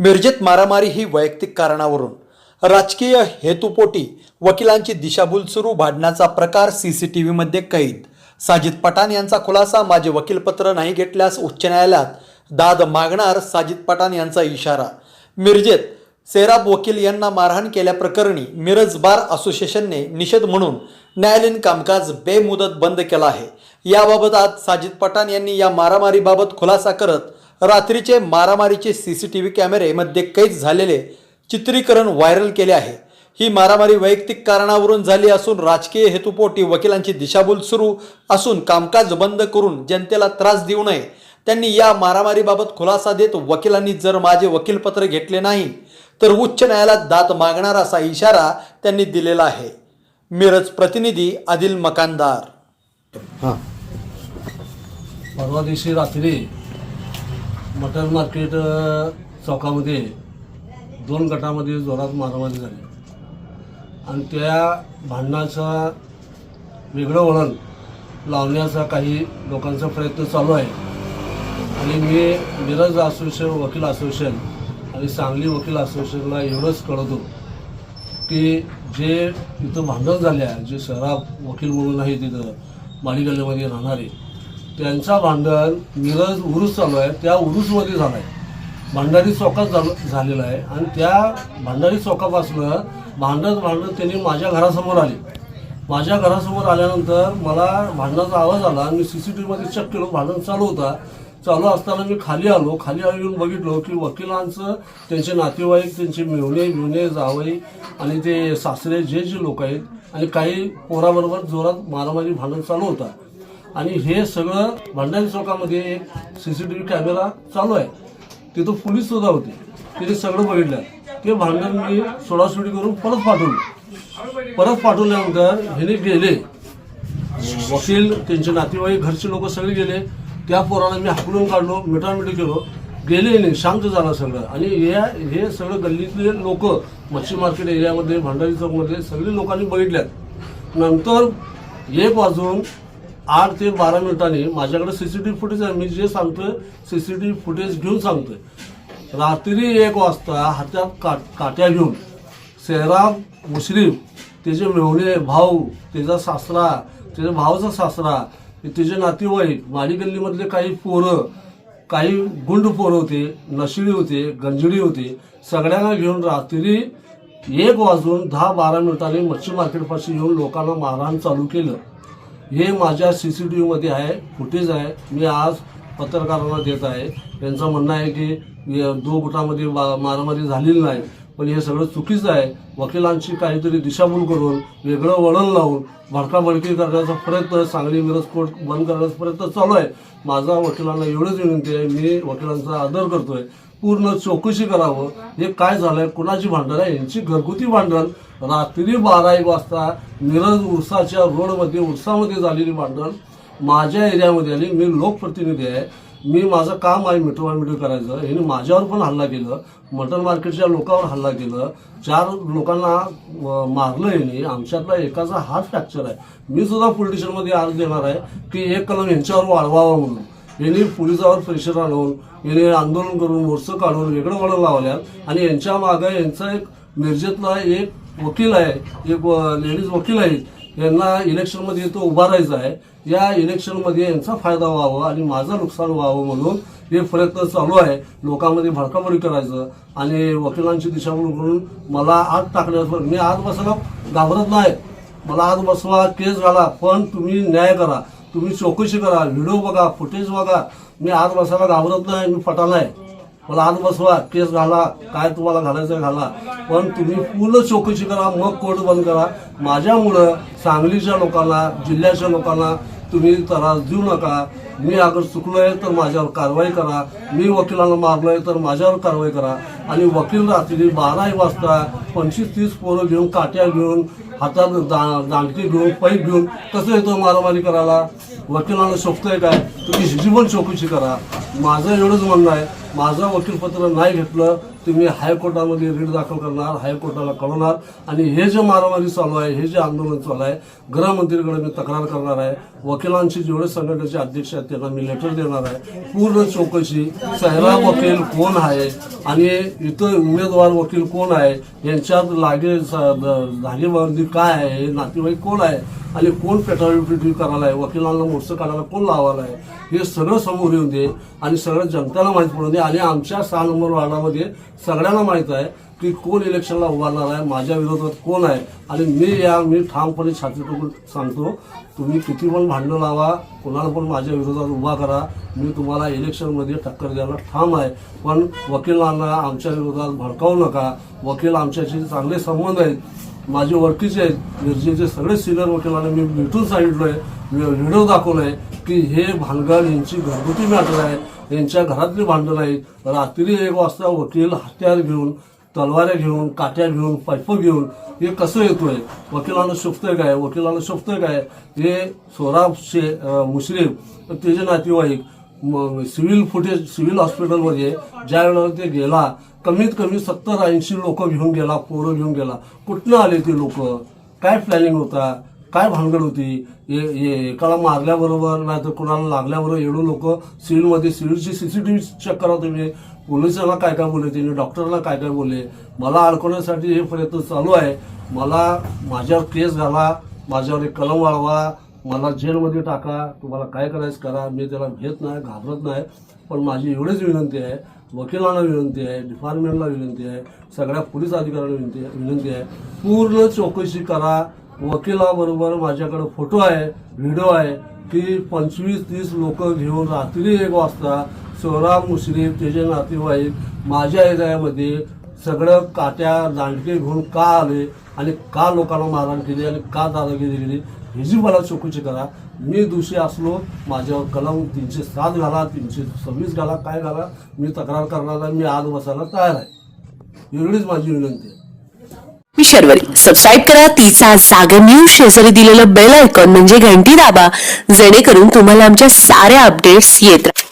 मिरजेत मारामारी ही वैयक्तिक कारणावरून. राजकीय हेतुपोटी वकिलांची दिशाभूल सुरू भाडण्याचा प्रकार सी सी टी व्हीमध्ये कैद. साजिद पठाण यांचा खुलासा माझे वकीलपत्र नाही घेतल्यास उच्च न्यायालयात दाद मागणार साजिद पठाण यांचा इशारा. मिरजेत सेराब वकील यांना मारहाण केल्याप्रकरणी मिरज बार असोसिएशनने निषेध म्हणून न्यायालयीन कामकाज बेमुदत बंद केलं आहे. याबाबत आज साजिद पठाण यांनी या मारामारीबाबत खुलासा करत रात्रीचे मारामारीचे सी सी टी व्ही कॅमेरेमध्ये कैद झालेले चित्रीकरण व्हायरल केले आहे. ही मारामारी वैयक्तिक कारणावरून झाली असून राजकीय हेतुपोटी वकिलांची दिशाभूल सुरू असून कामकाज बंद करून जनतेला त्रास देऊ नये. त्यांनी या मारामारीबाबत खुलासा देत वकिलांनी जर माझे वकीलपत्र घेतले नाही तर उच्च न्यायालयात दात मागणार असा इशारा त्यांनी दिलेला आहे. मिरज प्रतिनिधी आदिल मकानदार. हां. परवा दिवशी रात्री मटन मार्केट चौकामध्ये दोन गटामध्ये जोरात मारामारी झाली. आणि त्या भांडणाचा वेगळं वळण लावण्याचा काही लोकांचा प्रयत्न चालू आहे. आणि मी मिरज असोसिएशन वकील असोसिएशन आणि सांगली वकील असोसिएशनला एवढंच कळवतो की जे इथं भांडण झाले आहे जे शहरात वकील म्हणून आहे तिथं माळी राहणारे त्यांचा भांडण मिरज उरूस चालू आहे. त्या उरूसमध्ये झाला आहे. भांडारी चौकात झालं झालेला आहे. आणि त्या भांडारी चौकापासनं भांडत भांडत त्यांनी माझ्या घरासमोर आले. माझ्या घरासमोर आल्यानंतर मला भांडणाचा आवाज आला मी सी सी टी व्हीमध्ये चेक केलो. भांडण चालू होता. चालू असताना मी खाली आलो. खाली येऊन बघितलो की वकिलांचं त्यांचे नातेवाईक त्यांचे मिळवणे मिळणे जावई आणि ते सासरे जे जे लोक आहेत आणि काही पोराबरोबर जोरात मारामारी भांडण चालू होता. आणि हे सगळं भंडारी चौकामध्ये एक C C T V camera चालू आहे. तिथं पोलीस सुद्धा होते. तिथे सगळं बघितलं. ते भांडण मी सोडासोडी करून परत पाठवलं. परत पाठवल्यानंतर ह्याने गेले. वकील त्यांचे नातेवाईक घरचे लोक सगळे गेले. त्या पोराला मी हाकलून काढलो मिठामिठी केलो. गेले नाही शांत झालं सगळं. आणि या हे सगळं गल्लीतले लोक मच्छी मार्केट एरियामध्ये भंडारी चौकमध्ये सगळे लोकांनी बघितल्यात. नंतर एक वाजून आठ ते बारा मिनिटांनी माझ्याकडे सीसीटीव्ही फुटेज आहे. मी जे सांगतोय सीसीटीव्ही फुटेज घेऊन सांगतोय. रात्री एक वाजता हातात काट काट्या घेऊन सेहराब मुश्रीफ त्याचे मेवणे भाऊ त्याचा सासरा त्याच्या भावाचा सासरा त्याचे नातेवाईक माडी गल्लीमधले काही पोरं काही गुंड पोरं होते नशिडी होते गंजडी होते सगळ्यांना घेऊन रात्री एक वाजून दहा बारा मिनिटांनी मच्छी मार्केटपाशी येऊन लोकांना मारहाण चालू केलं. हे माझ्या सी सी टी व्हीमध्ये आहे फुटेज आहे. मी आज पत्रकारांना देत आहे. त्यांचं म्हणणं आहे की दो गुटामध्ये मा- मारामारी झालेली नाही. पण हे सगळं चुकीचं आहे. वकिलांची काहीतरी दिशाभूल करून वेगळं वळण लावून भडकाभडकी करण्याचा प्रयत्न सांगली मिरज कोर्ट बंद करण्याचा प्रयत्न चालू आहे. माझा वकिलांना एवढंच विनंती आहे मी वकिलांचा आदर करतोय. पूर्ण चौकशी करावं. हे काय झालंय कुणाची भांडण आहे? यांची घरगुती भांडण. रात्री बारा एक वाजता मिरज उरसाच्या रोडमध्ये उरसामध्ये झालेली भांडण माझ्या एरियामध्ये आली. मी लोकप्रतिनिधी आहे. मी माझं काम आहे मिठवा मिठो करायचं. ह्याने माझ्यावर पण हल्ला केलं. मटन मार्केटच्या लोकांवर हल्ला केलं. चार लोकांना मारलं याने आमच्यातला एकाचा हात फ्रॅक्चर आहे. मी सुद्धा पोलीस स्टेशनमध्ये अर्ज देणार आहे की एक कलम यांच्यावर वाढवावा म्हणून. यांनी पोलिसावर प्रेशर आणून याने आंदोलन करून मोर्चं काढून वेगळं वळण लावल्यात. आणि यांच्या मागे यांचा एक मिरजेतला एक वकील आहे. एक लेडीज वकील आहे. यांना इलेक्शनमध्ये तो उभा राहायचा आहे. या इलेक्शनमध्ये यांचा फायदा व्हावा आणि माझं नुकसान व्हावं म्हणून हे प्रयत्न चालू आहे. लोकांमध्ये भडकामडी करायचं आणि वकिलांची दिशाभूल करून मला आत टाकण्यावर मी आत बसायला घाबरत नाही. मला आत बसवा केस घाला पण तुम्ही न्याय करा. तुम्ही चौकशी करा व्हिडिओ बघा फुटेज बघा. मी आत बसायला घाबरत नाही मी पटाला आहे मला आत बसवा केस घाला काय तुम्हाला घालायचं घाला. पण तुम्ही पूर्ण चौकशी करा मग कोर्ट बंद करा. माझ्यामुळं सांगलीच्या लोकांना जिल्ह्याच्या लोकांना तुम्ही त्रास देऊ नका. मी अगर चुकलोय तर माझ्यावर कारवाई करा. मी वकिलांना मारलोय तर माझ्यावर कारवाई करा. आणि वकील रात्री बारा वाजता पंचवीस तीस पोरं घेऊन काट्या घेऊन हातात दा दांडकी घेऊन पाईप घेऊन कसं येतो मारामारी करायला? वकिलांना शोभतंय काय? तुम्ही हिची पण चौकशी करा. माझं एवढंच म्हणणं आहे. माझं वकीलपत्र नाही घेतलं तुम्ही हायकोर्टामध्ये रीट दाखल करणार हायकोर्टाला कळवणार. आणि हे जे मारामारी चालू आहे हे जे आंदोलन चालू आहे गृहमंत्रीकडे मी तक्रार करणार आहे. वकिलांची जेवढे संघटनेचे अध्यक्ष आहेत त्यांना मी लेटर देणार आहे. पूर्ण चौकशी सहरा वकील कोण आहे? आणि इथं उमेदवार वकील कोण आहे? यांच्यात लागे धागेबंदी काय आहे? हे नातेवाईक कोण आहे? आणि कोण पेटाळी करायला आहे वकिलांना मोर्चं काढायला कोण लावायला आहे हे सगळं समोर येऊन दे आणि सगळं जनतेला माहीत पडून दे. आणि आमच्या सहा नंबर वार्डामध्ये सगळ्यांना माहीत आहे की कोण इलेक्शनला उभारणार आहे माझ्या विरोधात कोण आहे? आणि मी या मी ठामपणे छाती टोकून सांगतो तुम्ही किती पण भांडणं लावा कोणाला पण माझ्या विरोधात उभा करा. मी तुम्हाला इलेक्शनमध्ये टक्कर द्यायला ठाम आहे. पण वकिलांना आमच्या विरोधात भडकावू नका. वकील आमच्याशी चांगले संबंध आहेत. माझे ओळखीचे आहेत. मिरजेचे सगळे सिनियर वकिलांना मी भेटून सांगितलं आहे व्हिडिओ दाखवलं आहे की हे भानगड यांची घरगुती मॅटर आहे यांच्या घरातली भांडणं आहेत रात्री एक वाजता वकील हत्यार घेऊन तलवाऱ्या घेऊन काट्या घेऊन पाईप घेऊन हे कसं येतोय? वकिलांना शोभतंय काय? वकिलांना शोभतंय काय? हे सोराब शे मुश्रीफ त्याचे नातेवाईक सिव्हिल फुटेज सिव्हिल हॉस्पिटलमध्ये ज्या वेळेला ते गेला कमीत कमी सत्तर ऐंशी लोक घेऊन गेला पोरं घेऊन गेला. कुठनं आले ते लोक? काय प्लॅनिंग होता? काय भानगड होती? ए- एकाला मारल्याबरोबर नाही तर कुणाला लागल्याबरोबर एवढं लोक सिव्हिलमध्ये सिव्हिलची सीसीटीव्ही चेक करा तुम्ही. पोलिसांना काय काय बोलले त्यांनी? डॉक्टरला काय काय बोलले? मला अडकवण्यासाठी हे प्रयत्न चालू आहे. मला माझ्यावर केस घाला माझ्यावर एक कलम वाढवा मला जेलमध्ये टाका तुम्हाला काय करायचं करा. मी त्याला घेत नाही घाबरत नाही. पण माझी एवढीच विनंती आहे वकिलांना विनंती आहे डिपार्टमेंटला विनंती आहे सगळ्या पोलीस अधिकाऱ्यांना विनंती आहे विनंती आहे पूर्ण चौकशी करा. वकिलाबरोबर माझ्याकडे फोटो आहे व्हिडिओ आहे की पंचवीस तीस लोक घेऊन रात्री एक वाजता सोहराम मुश्रीफ त्याचे नातेवाईक माझ्या एरियामध्ये सगळं काट्या दांडके घेऊन का आले आणि का लोकांना मारहाण केली आणि का दादागिरी केली ह्याची मला चौकशी करा. मी दोषी असलो माझ्यावर कलम तीनशे सात घाला तीनशे सव्वीस घाला काय घाला मी तक्रार करणार आहे मी आज बसायला तयार आहे. एवढीच माझी विनंती आहे. मी शर्वरी. सबस्क्राईब करा तिचा जागर न्यूज शेजारी दिलेलं बेल आयकॉन म्हणजे घंटी दाबा. जेणेकरून तुम्हाला आमच्या साऱ्या अपडेट्स येत राहतील